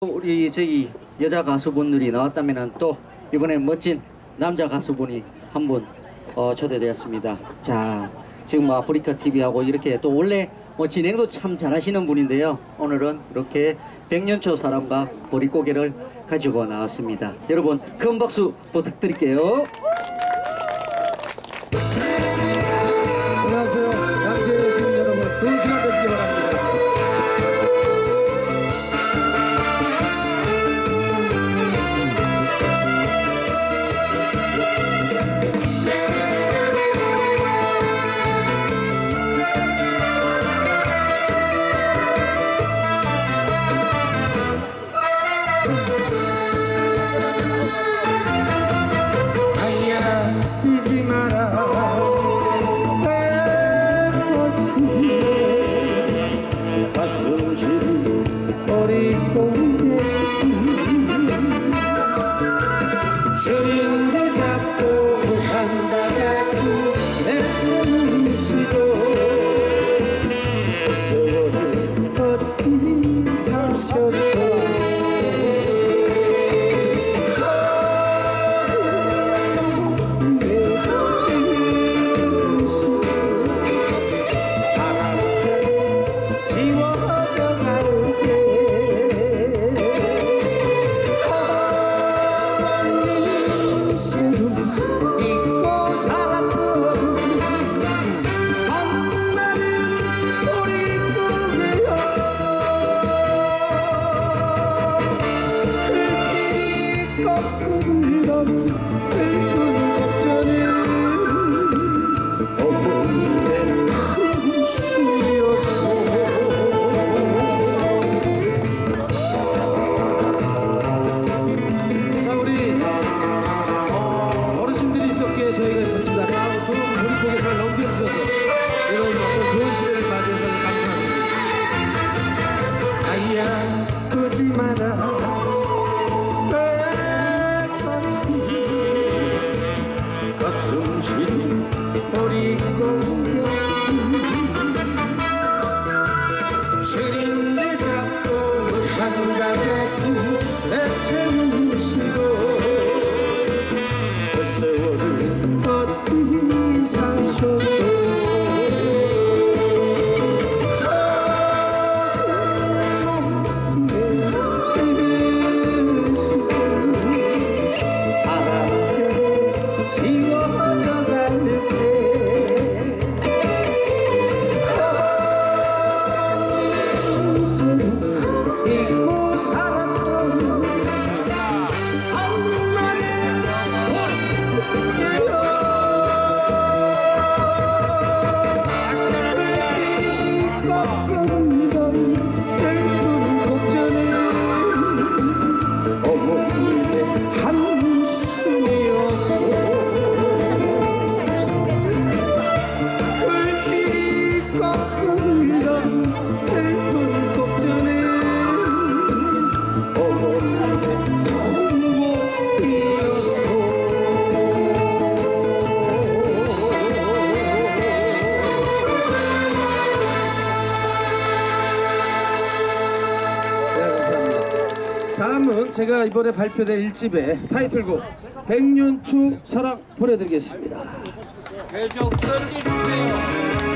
우리 저희 여자 가수분들이 나왔다면 또 이번에 멋진 남자 가수분이 한분 어, 초대되었습니다. 자, 지금 뭐 아프리카 TV하고 이렇게 또 원래 뭐 진행도 참 잘하시는 분인데요. 오늘은 이렇게 백년초 사람과 보릿고개를 가지고 나왔습니다. 여러분 큰 박수 부탁드릴게요. 아야 꺾은 슬픈 걱정은 가슴 시린 어리고개 시린데 잡고 한가같이 내 채무시고 그 세월을 with 다음은 제가 이번에 발표될 1집의 타이틀곡 백년초 사랑 보내드리겠습니다. 계속 던져주세요.